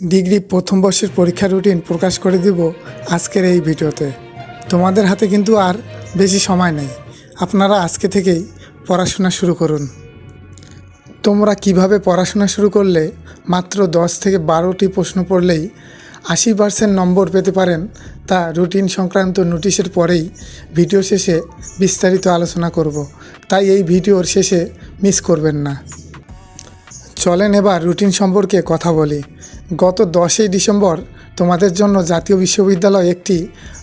Degree প্রথম বর্ষের পরীক্ষা রুটিন প্রকাশ করে দিব আজকের এই ভিডিওতে। তোমাদের হাতে কিন্তু আর বেশি সময় নেই। আপনারা আজকে থেকেই পড়াশোনা শুরু করুন। তোমরা কীভাবে পড়াশোনা শুরু করলে মাত্র দশ থেকে বারোটি প্রশ্ন পড়লেই আশি পার্সেন্ট নম্বর পেতে পারেন, তা রুটিন সংক্রান্ত নোটিশের পরেই ভিডিও শেষে বিস্তারিত আলোচনা করব। তাই এই ভিডিওর শেষে মিস করবেন না। চলেন এবার রুটিন সম্পর্কে কথা বলি। গত দশই ডিসেম্বর তোমাদের জন্য জাতীয় বিশ্ববিদ্যালয় একটি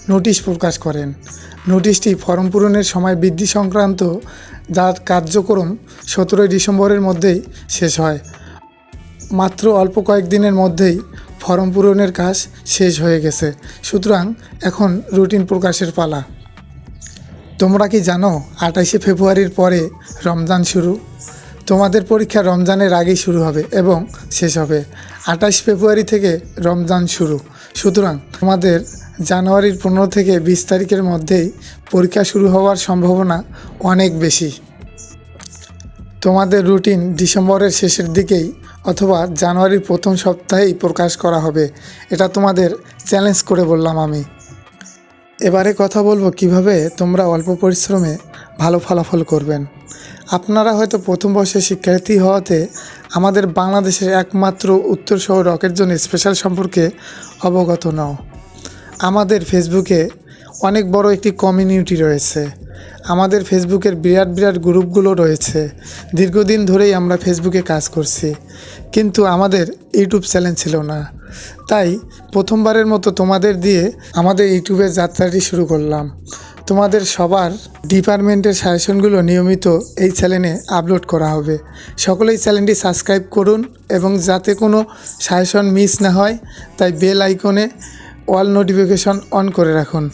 নোটিশ প্রকাশ করেন। নোটিশটি ফর্ম পূরণের সময় বৃদ্ধি সংক্রান্ত যার কার্যক্রম সতেরোই ডিসেম্বরের মধ্যেই শেষ হয়। মাত্র অল্প কয়েকদিনের মধ্যেই ফর্ম পূরণের কাজ শেষ হয়ে গেছে। সুতরাং এখন রুটিন প্রকাশের পালা। তোমরা কি জানো আঠাইশে ফেব্রুয়ারির পরে রমজান শুরু? তোমাদের পরীক্ষা রমজানের আগেই শুরু হবে এবং শেষ হবে। আঠাশ ফেব্রুয়ারি থেকে রমজান শুরু। সুতরাং তোমাদের জানুয়ারির পনেরো থেকে বিশ তারিখের মধ্যেই পরীক্ষা শুরু হওয়ার সম্ভাবনা অনেক বেশি। তোমাদের রুটিন ডিসেম্বরের শেষের দিকেই অথবা জানুয়ারির প্রথম সপ্তাহেই প্রকাশ করা হবে। এটা তোমাদের চ্যালেঞ্জ করে বললাম আমি। এবারে কথা বলব কীভাবে তোমরা অল্প পরিশ্রমে ভালো ফলাফল করবেন। আপনারা হয়তো প্রথম বর্ষের শিক্ষার্থী হওয়াতে আমাদের বাংলাদেশের একমাত্র উত্তর সহ রকের জন্য স্পেশাল সম্পর্কে অবগত নও। আমাদের ফেসবুকে অনেক বড় একটি কমিউনিটি রয়েছে। আমাদের ফেসবুকের বিরাট বিরাট গ্রুপগুলো রয়েছে। দীর্ঘদিন ধরেই আমরা ফেসবুকে কাজ করছি। কিন্তু আমাদের ইউটিউব চ্যানেল ছিল না। তাই প্রথমবারের মতো তোমাদের দিয়ে আমাদের ইউটিউবের যাত্রাটি শুরু করলাম। তোমাদের সবার ডিপার্টমেন্টের সাজেশনগুলো নিয়মিত এই চ্যানেলে আপলোড করা হবে। সকলেই চ্যানেলটি সাবস্ক্রাইব করুন এবং যাতে কোনো সাজেশন মিস না হয়, তাই বেল আইকনে অল নোটিফিকেশন অন করে রাখুন।